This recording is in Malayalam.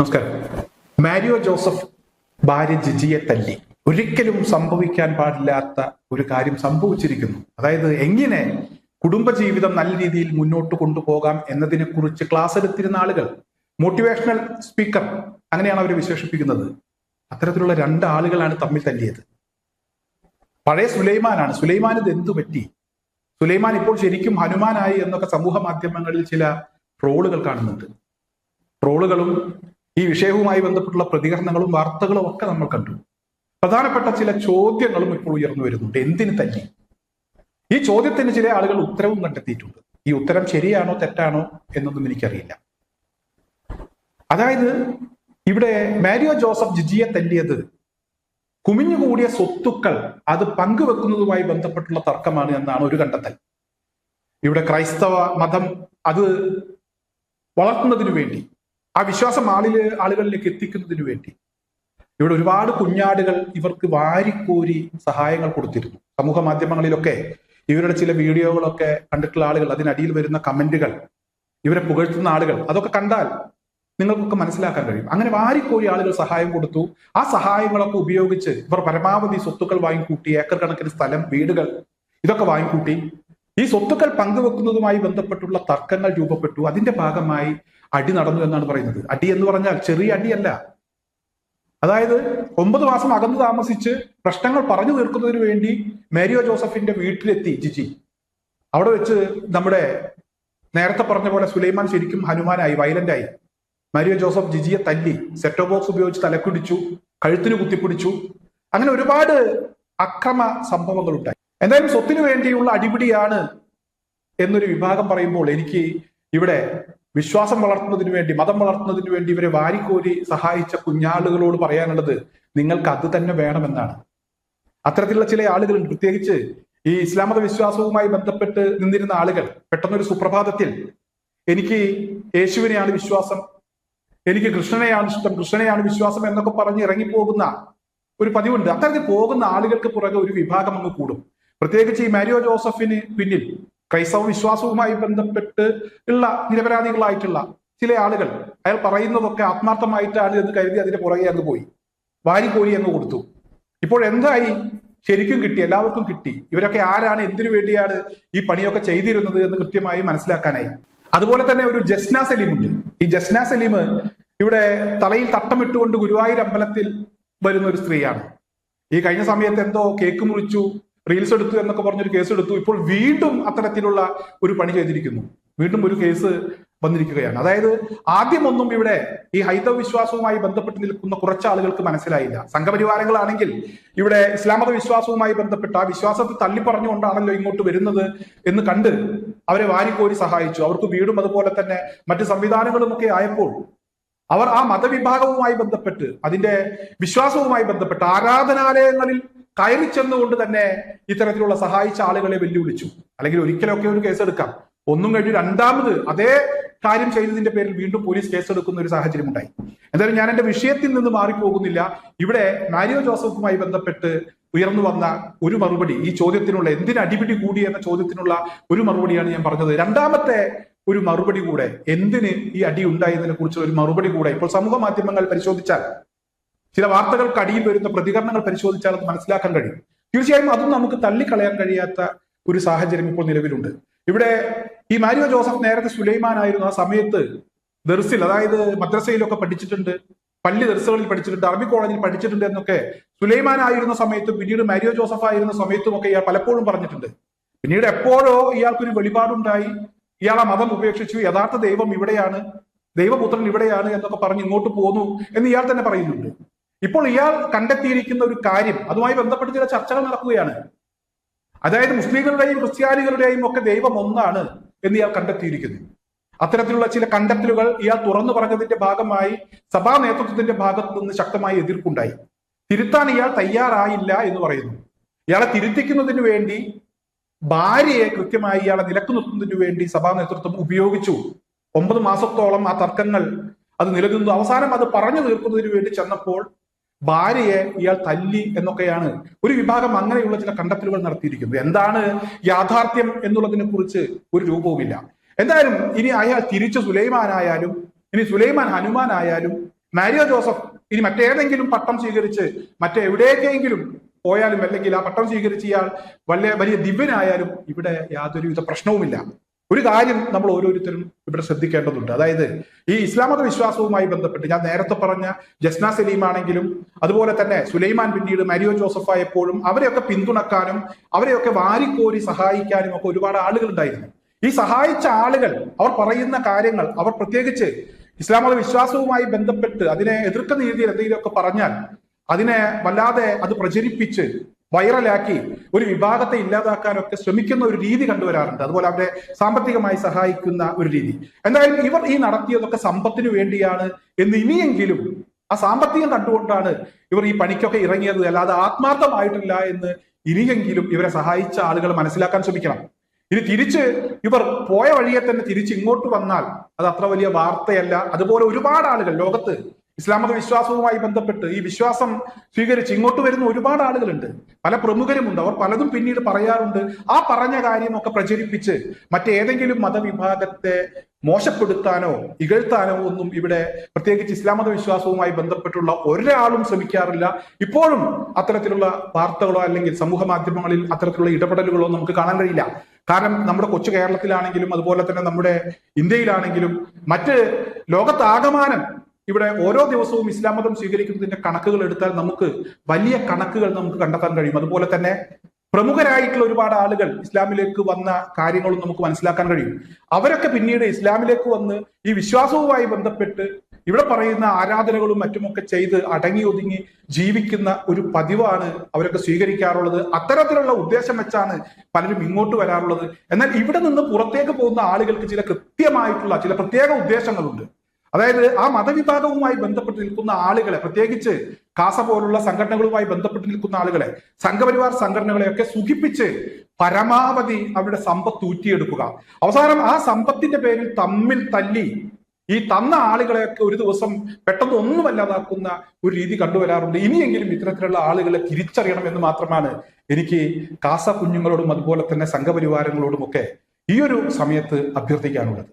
നമസ്കാരം. മാരിയോ ജോസഫ് ഭാര്യ ജിജിയെ തല്ലി. ഒരിക്കലും സംഭവിക്കാൻ പാടില്ലാത്ത ഒരു കാര്യം സംഭവിച്ചിരിക്കുന്നു. അതായത് എങ്ങനെ കുടുംബജീവിതം നല്ല രീതിയിൽ മുന്നോട്ട് കൊണ്ടുപോകാം എന്നതിനെ കുറിച്ച് ക്ലാസ് എടുത്തിരുന്ന ആളുകൾ മോട്ടിവേഷണൽ സ്പീക്കർ അങ്ങനെയാണ് അവർ വിശേഷിപ്പിക്കുന്നത്. അത്തരത്തിലുള്ള രണ്ട് ആളുകളാണ് തമ്മിൽ തല്ലിയത്. പഴയ സുലൈമാനാണ്. സുലൈമാൻ ഇത് എന്തു പറ്റി? സുലൈമാൻ ഇപ്പോൾ ശരിക്കും ഹനുമാനായി എന്നൊക്കെ സമൂഹ മാധ്യമങ്ങളിൽ ചില ട്രോളുകൾ കാണുന്നുണ്ട്. ട്രോളുകളും ഈ വിഷയവുമായി ബന്ധപ്പെട്ടുള്ള പ്രതികരണങ്ങളും വാർത്തകളും ഒക്കെ നമ്മൾ കണ്ടു. പ്രധാനപ്പെട്ട ചില ചോദ്യങ്ങളും ഇപ്പോൾ ഉയർന്നു വരുന്നുണ്ട്. എന്തിന് തല്ലി ഈ ചോദ്യത്തിന് ചില ആളുകൾ ഉത്തരവും കണ്ടെത്തിയിട്ടുണ്ട്. ഈ ഉത്തരം ശരിയാണോ തെറ്റാണോ എന്നൊന്നും എനിക്കറിയില്ല. അതായത് ഇവിടെ മാരിയോ ജോസഫ് ജിജിയെ തല്ലിയത് കുമിഞ്ഞുകൂടിയ സ്വത്തുക്കൾ അത് പങ്കുവെക്കുന്നതുമായി ബന്ധപ്പെട്ടുള്ള തർക്കമാണ് എന്നാണ് ഒരു കണ്ടെത്തൽ. ഇവിടെ ക്രൈസ്തവ മതം അത് വളർത്തുന്നതിനു വേണ്ടി ആ വിശ്വാസം ആളിൽ ആളുകളിലേക്ക് എത്തിക്കുന്നതിന് വേണ്ടി. ഇവിടെ ഒരുപാട് കുഞ്ഞാടുകൾ ഇവർക്ക് വാരിക്കോരി സഹായങ്ങൾ കൊടുത്തിരുന്നു. സമൂഹ മാധ്യമങ്ങളിലൊക്കെ ഇവരുടെ ചില വീഡിയോകളൊക്കെ കണ്ടിട്ടുള്ള ആളുകൾ അതിനടിയിൽ വരുന്ന കമന്റുകൾ ഇവരെ പുകഴ്ത്തുന്ന ആളുകൾ അതൊക്കെ കണ്ടാൽ നിങ്ങൾക്കൊക്കെ മനസ്സിലാക്കാൻ കഴിയും. അങ്ങനെ വാരിക്കോരി ആളുകൾ സഹായം കൊടുത്തു. ആ സഹായങ്ങളൊക്കെ ഉപയോഗിച്ച് ഇവർ പരമാവധി സ്വത്തുക്കൾ വാങ്ങിക്കൂട്ടി ഏക്കർ കണക്കിന് സ്ഥലം വീടുകൾ ഇതൊക്കെ വാങ്ങിക്കൂട്ടി. ഈ സ്വത്തുക്കൾ പങ്കുവെക്കുന്നതുമായി ബന്ധപ്പെട്ടുള്ള തർക്കങ്ങൾ രൂപപ്പെട്ടു. അതിന്റെ ഭാഗമായി അടി നടന്നു എന്നാണ് പറയുന്നത്. അടി എന്ന് പറഞ്ഞാൽ ചെറിയ അടിയല്ല. അതായത് ഒമ്പത് മാസം അകന്നു താമസിച്ച് പ്രശ്നങ്ങൾ പറഞ്ഞു തീർക്കുന്നതിന് വേണ്ടി മേരിയോ ജോസഫിന്റെ വീട്ടിലെത്തി ജിജി. അവിടെ വെച്ച് നമ്മുടെ നേരത്തെ പറഞ്ഞ പോലെ സുലൈമാൻ ശരിക്കും ഹനുമാനായി വയലന്റായി മരിയ ജോസഫ് ജിജിയെ തല്ലി സെറ്റോ ബോക്സ് ഉപയോഗിച്ച് തലക്കുടിച്ചു കഴുത്തിന് കുത്തിപ്പിടിച്ചു. അങ്ങനെ ഒരുപാട് അക്രമ സംഭവങ്ങൾ ഉണ്ടായി എന്തായാലും സ്വത്തിനു വേണ്ടിയുള്ള അടിപിടിയാണ് എന്നൊരു വിഭാഗം പറയുമ്പോൾ എനിക്ക് ഇവിടെ വിശ്വാസം വളർത്തുന്നതിന് വേണ്ടി മതം വളർത്തുന്നതിന് വേണ്ടി ഇവരെ വാരിക്കോരി സഹായിച്ച കുഞ്ഞാളുകളോട് പറയാനുള്ളത് നിങ്ങൾക്ക് അത് തന്നെ വേണമെന്നാണ്. അത്തരത്തിലുള്ള ചില ആളുകളുണ്ട്. പ്രത്യേകിച്ച് ഈ ഇസ്ലാമത വിശ്വാസവുമായി ബന്ധപ്പെട്ട് നിന്നിരുന്ന ആളുകൾ പെട്ടെന്നൊരു സുപ്രഭാതത്തിൽ എനിക്ക് യേശുവിനെയാണ് വിശ്വാസം എനിക്ക് കൃഷ്ണനെയാണ് ഇഷ്ടം കൃഷ്ണനെയാണ് വിശ്വാസം എന്നൊക്കെ പറഞ്ഞ് ഇറങ്ങിപ്പോകുന്ന ഒരു പതിവുണ്ട്. അത്തരത്തിൽ പോകുന്ന ആളുകൾക്ക് പുറകെ ഒരു വിഭാഗം അങ്ങ് കൂടും. പ്രത്യേകിച്ച് ഈ മാരിയോ ജോസഫിന് പിന്നിൽ ക്രൈസ്തവ വിശ്വാസവുമായി ബന്ധപ്പെട്ട് ഉള്ള നിരപരാധികളായിട്ടുള്ള ചില ആളുകൾ അയാൾ പറയുന്നതൊക്കെ ആത്മാർത്ഥമായിട്ടാണ് എന്ന് കരുതി അതിന്റെ പുറകെ അങ്ങ് പോയി. വാരിക്കോരി അങ്ങ് കൊടുത്തു. ഇപ്പോൾ എന്തായി? ശരിക്കും കിട്ടി എല്ലാവർക്കും കിട്ടി. ഇവരൊക്കെ ആരാണ്? എന്തിനു വേണ്ടിയാണ് ഈ പണിയൊക്കെ ചെയ്തിരുന്നത് എന്ന് കൃത്യമായി മനസ്സിലാക്കാനായി. അതുപോലെ തന്നെ ഒരു ജസ്ന സലീം ഉണ്ട് ഈ ജസ്ന സലീം ഇവിടെ തലയിൽ തട്ടമിട്ടുകൊണ്ട് ഗുരുവായൂർ അമ്പലത്തിൽ വരുന്ന ഒരു സ്ത്രീയാണ്. ഈ കഴിഞ്ഞ സമയത്ത് എന്തോ കേക്ക് മുറിച്ചു റീൽസ് എടുത്തു എന്നൊക്കെ പറഞ്ഞൊരു കേസ് എടുത്തു. ഇപ്പോൾ വീണ്ടും അത്തരത്തിലുള്ള ഒരു പണി ചെയ്തിരിക്കുന്നു. വീണ്ടും ഒരു കേസ് വന്നിരിക്കുകയാണ്. അതായത് ആദ്യമൊന്നും ഇവിടെ ഈ ഹൈന്ദവ വിശ്വാസവുമായി ബന്ധപ്പെട്ട് നിൽക്കുന്ന കുറച്ച് ആളുകൾക്ക് മനസ്സിലായില്ല. സംഘപരിവാരങ്ങളാണെങ്കിൽ ഇവിടെ ഇസ്ലാമത വിശ്വാസവുമായി ബന്ധപ്പെട്ട് വിശ്വാസത്തെ തള്ളിപ്പറഞ്ഞുകൊണ്ടാണല്ലോ ഇങ്ങോട്ട് വരുന്നത് എന്ന് കണ്ട് അവരെ വാരിക്കോരി സഹായിച്ചു. അവർക്ക് വീടും അതുപോലെ തന്നെ മറ്റ് സംവിധാനങ്ങളും ഒക്കെ ആയപ്പോൾ അവർ ആ മതവിഭാഗവുമായി ബന്ധപ്പെട്ട് അതിന്റെ വിശ്വാസവുമായി ബന്ധപ്പെട്ട് ആരാധനാലയങ്ങളിൽ കയറി ചെന്നുകൊണ്ട് തന്നെ ഇത്തരത്തിലുള്ള സഹായിച്ച ആളുകളെ വെല്ലുവിളിച്ചു. അല്ലെങ്കിൽ ഒരിക്കലൊക്കെ ഒരു കേസ് എടുക്കാം ഒന്നും കഴിഞ്ഞ് രണ്ടാമത് അതേ കാര്യം ചെയ്തതിന്റെ പേരിൽ വീണ്ടും പോലീസ് കേസെടുക്കുന്ന ഒരു സാഹചര്യം ഉണ്ടായി എന്തായാലും ഞാൻ എന്റെ വിഷയത്തിൽ നിന്ന് മാറിപ്പോകുന്നില്ല. ഇവിടെ മാരിയോ ജോസഫുമായി ബന്ധപ്പെട്ട് ഉയർന്നു വന്ന ഒരു മറുപടി ഈ ചോദ്യത്തിനുള്ള എന്തിന് അടിപിടി കൂടി എന്ന ചോദ്യത്തിനുള്ള ഒരു മറുപടിയാണ് ഞാൻ പറഞ്ഞത്. രണ്ടാമത്തെ ഒരു മറുപടി കൂടെ എന്തിന് ഈ അടി ഉണ്ടായതിനെ കുറിച്ച് ഒരു മറുപടി കൂടെ ഇപ്പോൾ സമൂഹ മാധ്യമങ്ങൾ പരിശോധിച്ചാൽ ചില വാർത്തകൾക്ക് അടിയിൽ വരുന്ന പ്രതികരണങ്ങൾ പരിശോധിച്ചാൽ അത് മനസ്സിലാക്കാൻ കഴിയും. തീർച്ചയായും അതും നമുക്ക് തള്ളിക്കളയാൻ കഴിയാത്ത ഒരു സാഹചര്യം ഇപ്പോൾ നിലവിലുണ്ട്. ഇവിടെ ഈ മാരിയോ ജോസഫ് നേരത്തെ സുലൈമാൻ ആയിരുന്നു. ആ സമയത്ത് ദർസിൽ അതായത് മദ്രസയിലൊക്കെ പഠിച്ചിട്ടുണ്ട് പള്ളി ദർസുകളിൽ പഠിച്ചിട്ടുണ്ട് അറബി കോളേജിൽ പഠിച്ചിട്ടുണ്ട് എന്നൊക്കെ സുലൈമാൻ ആയിരുന്ന സമയത്തും പിന്നീട് മാരിയോ ജോസഫ് ആയിരുന്ന സമയത്തും ഒക്കെ ഇയാൾ പലപ്പോഴും പറഞ്ഞിട്ടുണ്ട്. പിന്നീട് എപ്പോഴോ ഇയാൾക്കൊരു വെളിപാടുണ്ടായി. ഇയാൾ ആ മതം ഉപേക്ഷിച്ചു. യഥാർത്ഥ ദൈവം ഇവിടെയാണ് ദൈവപുത്രൻ ഇവിടെയാണ് എന്നൊക്കെ പറഞ്ഞ് ഇങ്ങോട്ട് പോന്നു എന്ന് ഇയാൾ തന്നെ പറയുന്നുണ്ട്. ഇപ്പോൾ ഇയാൾ കണ്ടെത്തിയിരിക്കുന്ന ഒരു കാര്യം അതുമായി ബന്ധപ്പെട്ട് ചില ചർച്ചകൾ നടക്കുകയാണ്. അതായത് മുസ്ലിങ്ങളുടെയും ക്രിസ്ത്യാനികളുടെയും ഒക്കെ ദൈവം ഒന്നാണ് എന്ന് ഇയാൾ കണ്ടെത്തിയിരിക്കുന്നു. അത്തരത്തിലുള്ള ചില കണ്ടെത്തലുകൾ ഇയാൾ തുറന്നു പറഞ്ഞതിന്റെ ഭാഗമായി സഭാ നേതൃത്വത്തിന്റെ ഭാഗത്തു നിന്ന് ശക്തമായ എതിർപ്പുണ്ടായി. തിരുത്താൻ ഇയാൾ തയ്യാറായില്ല എന്ന് പറയുന്നു. ഇയാളെ തിരുത്തിക്കുന്നതിന് വേണ്ടി ഭാര്യയെ കൃത്യമായി ഇയാളെ നിലയ്ക്ക് നിർത്തുന്നതിന് വേണ്ടി സഭാ നേതൃത്വം ഉപയോഗിച്ചു. ഒമ്പത് മാസത്തോളം ആ തർക്കങ്ങൾ അത് നിലനിന്നു. അവസാനം അത് പറഞ്ഞു തീർക്കുന്നതിന് വേണ്ടി ചെന്നപ്പോൾ ഭാര്യയെ ഇയാൾ തല്ലി എന്നൊക്കെയാണ്. ഒരു വിഭാഗം അങ്ങനെയുള്ള ചില കണ്ടെത്തലുകൾ നടത്തിയിരിക്കുന്നത്. എന്താണ് യാഥാർത്ഥ്യം എന്നുള്ളതിനെ കുറിച്ച് ഒരു രൂപവുമില്ല. എന്തായാലും ഇനി അയാൾ തിരിച്ച് സുലൈമാനായാലും ഇനി സുലൈമാൻ ഹനുമാനായാലും മാരിയോ ജോസഫ് ഇനി മറ്റേതെങ്കിലും പട്ടം സ്വീകരിച്ച് മറ്റെവിടേക്കെങ്കിലും പോയാലും അല്ലെങ്കിൽ ആ പട്ടം സ്വീകരിച്ച് ഇയാൾ വലിയ വലിയ ദിവ്യനായാലും ഇവിടെ യാതൊരുവിധ പ്രശ്നവുമില്ല. ഒരു കാര്യം നമ്മൾ ഓരോരുത്തരും ഇവിടെ ശ്രദ്ധിക്കേണ്ടതുണ്ട്. അതായത് ഈ ഇസ്ലാമത വിശ്വാസവുമായി ബന്ധപ്പെട്ട് ഞാൻ നേരത്തെ പറഞ്ഞ ജസ്ന സലീം ആണെങ്കിലും അതുപോലെ തന്നെ സുലൈമാൻ പിന്നീട് മരിയോ ജോസഫ് ആയപ്പോഴും അവരെയൊക്കെ പിന്തുണക്കാനും അവരെയൊക്കെ വാരിക്കോരി സഹായിക്കാനും ഒക്കെ ഒരുപാട് ആളുകൾ ഉണ്ടായിരുന്നു. ഈ സഹായിച്ച ആളുകൾ അവർ പറയുന്ന കാര്യങ്ങൾ അവർ പ്രത്യേകിച്ച് ഇസ്ലാമത വിശ്വാസവുമായി ബന്ധപ്പെട്ട് അതിനെ എതിർക്കുന്ന രീതിയിൽ എന്തെങ്കിലുമൊക്കെ പറഞ്ഞാൽ അതിനെ വല്ലാതെ അത് പ്രചരിപ്പിച്ച് വൈറലാക്കി ഒരു വിഭാഗത്തെ ഇല്ലാതാക്കാനൊക്കെ ശ്രമിക്കുന്ന ഒരു രീതി കണ്ടുവരാറുണ്ട്. അതുപോലെ അവരെ സാമ്പത്തികമായി സഹായിക്കുന്ന ഒരു രീതി. എന്തായാലും ഇവർ ഈ നടത്തിയതൊക്കെ സമ്പത്തിന് വേണ്ടിയാണ് എന്ന് ഇനിയെങ്കിലും ആ സാമ്പത്തികം കണ്ടുകൊണ്ടാണ് ഇവർ ഈ പണിക്കൊക്കെ ഇറങ്ങിയത്. അല്ലാതെ ആത്മാർത്ഥമായിട്ടില്ല എന്ന് ഇനിയെങ്കിലും ഇവരെ സഹായിച്ച ആളുകൾ മനസ്സിലാക്കാൻ ശ്രമിക്കണം. ഇനി തിരിച്ച് ഇവർ പോയ വഴിയെ തന്നെ തിരിച്ച് ഇങ്ങോട്ട് വന്നാൽ അത് അത്ര വലിയ വാർത്തയല്ല. അതുപോലെ ഒരുപാട് ആളുകൾ ലോകത്ത് ഇസ്ലാം മത വിശ്വാസവുമായി ബന്ധപ്പെട്ട് ഈ വിശ്വാസം സ്വീകരിച്ച് ഇങ്ങോട്ട് വരുന്ന ഒരുപാട് ആളുകളുണ്ട്. പല പ്രമുഖരുമുണ്ട്. അവർ പലതും പിന്നീട് പറയാറുണ്ട്. ആ പറഞ്ഞ കാര്യമൊക്കെ പ്രചരിപ്പിച്ച് മറ്റേതെങ്കിലും മതവിഭാഗത്തെ മോശപ്പെടുത്താനോ ഇകഴ്ത്താനോ ഒന്നും ഇവിടെ പ്രത്യേകിച്ച് ഇസ്ലാമത വിശ്വാസവുമായി ബന്ധപ്പെട്ടുള്ള ഒരാളും ശ്രമിക്കാറില്ല. ഇപ്പോഴും അത്തരത്തിലുള്ള വാർത്തകളോ അല്ലെങ്കിൽ സമൂഹ മാധ്യമങ്ങളിൽ അത്തരത്തിലുള്ള ഇടപെടലുകളോ നമുക്ക് കാണാൻ കഴിയില്ല. കാരണം നമ്മുടെ കൊച്ചു കേരളത്തിലാണെങ്കിലും അതുപോലെ തന്നെ നമ്മുടെ ഇന്ത്യയിലാണെങ്കിലും മറ്റ് ലോകത്താകമാനം ഇവിടെ ഓരോ ദിവസവും ഇസ്ലാം മതം സ്വീകരിക്കുന്നതിന്റെ കണക്കുകൾ എടുത്താൽ നമുക്ക് വലിയ കണക്കുകൾ നമുക്ക് കണ്ടെത്താൻ കഴിയും. അതുപോലെ തന്നെ പ്രമുഖരായിട്ടുള്ള ഒരുപാട് ആളുകൾ ഇസ്ലാമിലേക്ക് വന്ന കാര്യങ്ങളും നമുക്ക് മനസ്സിലാക്കാൻ കഴിയും. അവരൊക്കെ പിന്നീട് ഇസ്ലാമിലേക്ക് വന്ന് ഈ വിശ്വാസവുമായി ബന്ധപ്പെട്ട് ഇവിടെ പറയുന്ന ആരാധനകളും മറ്റുമൊക്കെ ചെയ്ത് അടങ്ങി ഒതുങ്ങി ജീവിക്കുന്ന ഒരു പതിവാണ് അവരൊക്കെ സ്വീകരിക്കാറുള്ളത്. അത്തരത്തിലുള്ള ഉദ്ദേശം വെച്ചാണ് പലരും ഇങ്ങോട്ട് വരാറുള്ളത്. എന്നാൽ ഇവിടെ നിന്ന് പുറത്തേക്ക് പോകുന്ന ആളുകൾക്ക് ചില കൃത്യമായിട്ടുള്ള ചില പ്രത്യേക ഉദ്ദേശങ്ങളുണ്ട്. അതായത് ആ മതവിഭാഗവുമായി ബന്ധപ്പെട്ട് നിൽക്കുന്ന ആളുകളെ പ്രത്യേകിച്ച് കാസ പോലുള്ള സംഘടനകളുമായി ബന്ധപ്പെട്ട് നിൽക്കുന്ന ആളുകളെ സംഘപരിവാർ സംഘടനകളെയൊക്കെ സുഖിപ്പിച്ച് പരമാവധി അവരുടെ സമ്പത്ത് ഊറ്റിയെടുക്കുക. അവസാനം ആ സമ്പത്തിന്റെ പേരിൽ തമ്മിൽ തല്ലി ഈ തന്ന ആളുകളെയൊക്കെ ഒരു ദിവസം പെട്ടെന്ന് ഒന്നുമല്ലാതാക്കുന്ന ഒരു രീതി കണ്ടുവരാറുണ്ട്. ഇനിയെങ്കിലും ഇത്തരത്തിലുള്ള ആളുകളെ തിരിച്ചറിയണം എന്ന് മാത്രമാണ് എനിക്ക് കാസ കുഞ്ഞുങ്ങളോടും അതുപോലെ തന്നെ സംഘപരിവാരങ്ങളോടും ഒക്കെ ഈ ഒരു സമയത്ത് അഭ്യർത്ഥിക്കാനുള്ളത്.